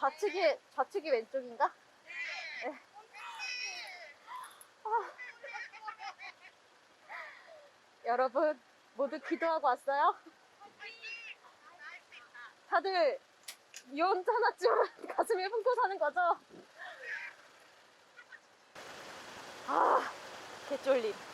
좌측이 좌측이 왼쪽인가? 네. 아. 여러분 모두 기도하고 왔어요? 다들 유언자나쯤 가슴에 품고 사는 거죠? 아, 개쫄림.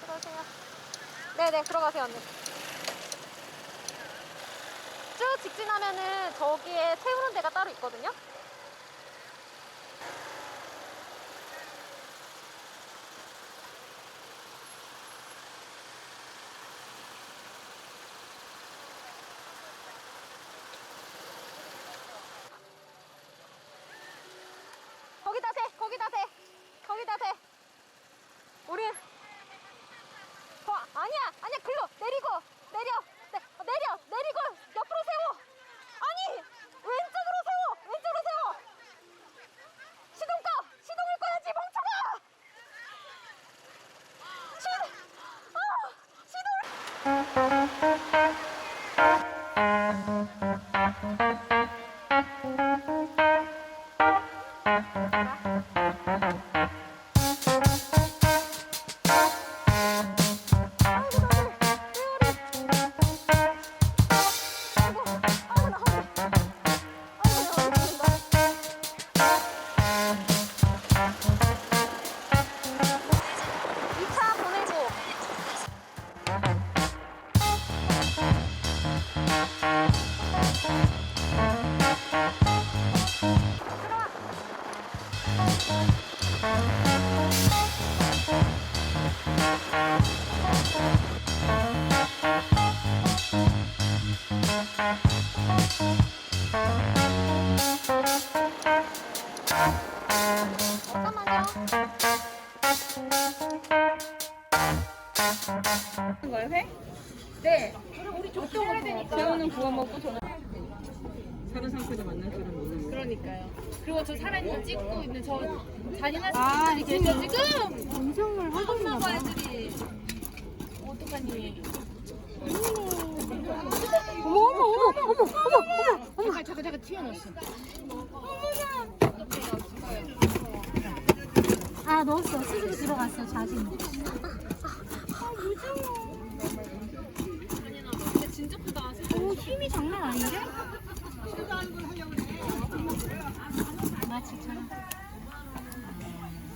들어가세요. 네네 들어가세요 언니. 쭉 직진하면은 저기에 세우는 데가 따로 있거든요. 거예요, 회? 네. 새우는 구워 먹고 저는 상태에서 만날 사람 없는 거. 그러니까요. 그리고 저 살아있는 거 찍고 있는 저 잔인한 아, 새끼들이 계셔 지금. 방송을 하고 있나 봐. 애들이. 어떡하니? 어머 어머 어머 어머 어머 어머. 잠깐 잠깐 잠깐 튀어넣었어. 아 넣었어 스스로 들어갔어 자신 힘이 장난 아닌데?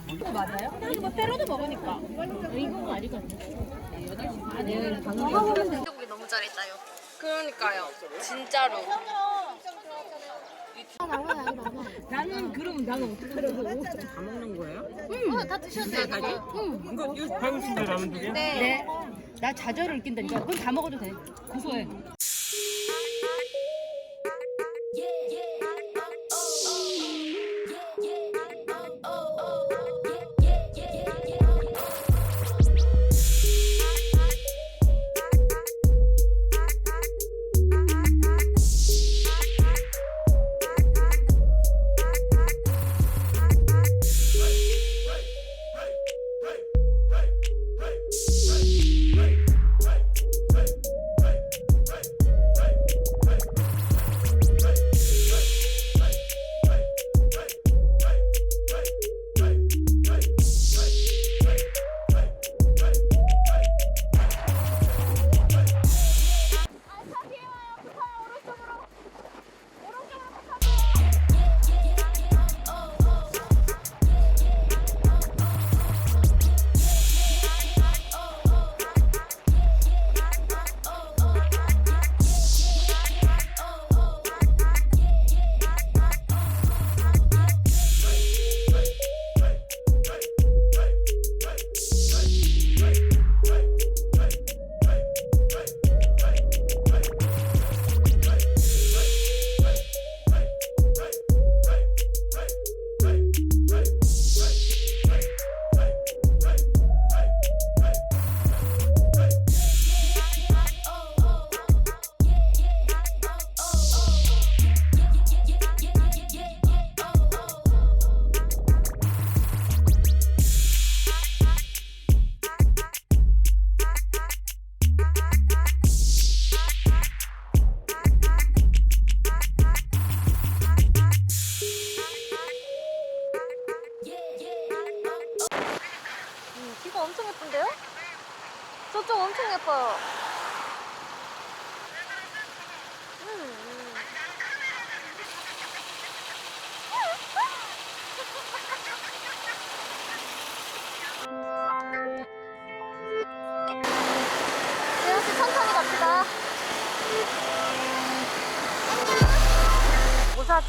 이거 맞아요? 이거 뭐 때려도 먹으니까. 이건 아니거든 돼지고기 너무 잘했다요. 그러니까요. 진짜로. 나는 그럼 나는 어떻게? 다 먹는 거예요? 어, 다 드셔도 돼요. 응. 이거 이거 배우신데 라면 두 개? 네. 네. 나 좌절을 낀다니까 그건 다 먹어도 돼 고소해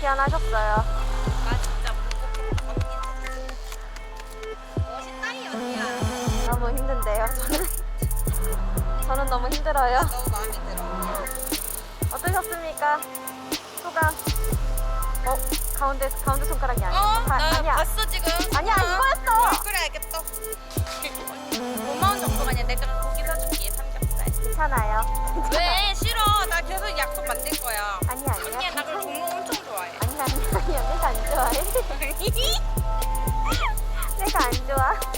귀환하셨어요. 나 진짜 멋있다 너무 힘든데요. 저는 저는 너무 힘들어요. 너무 마음에 들어. 어떠셨습니까? 소감. 어 가운데 가운데 손가락이 아니야. 어? 아, 나 아니야. 봤어 지금. 아니야 이거였어. 얼굴에 알겠어. 언니 마운 정도가 아니라 내가 고기 사줄게 삼겹살. 괜찮아요. 왜? 아니지? 내가 안 좋아.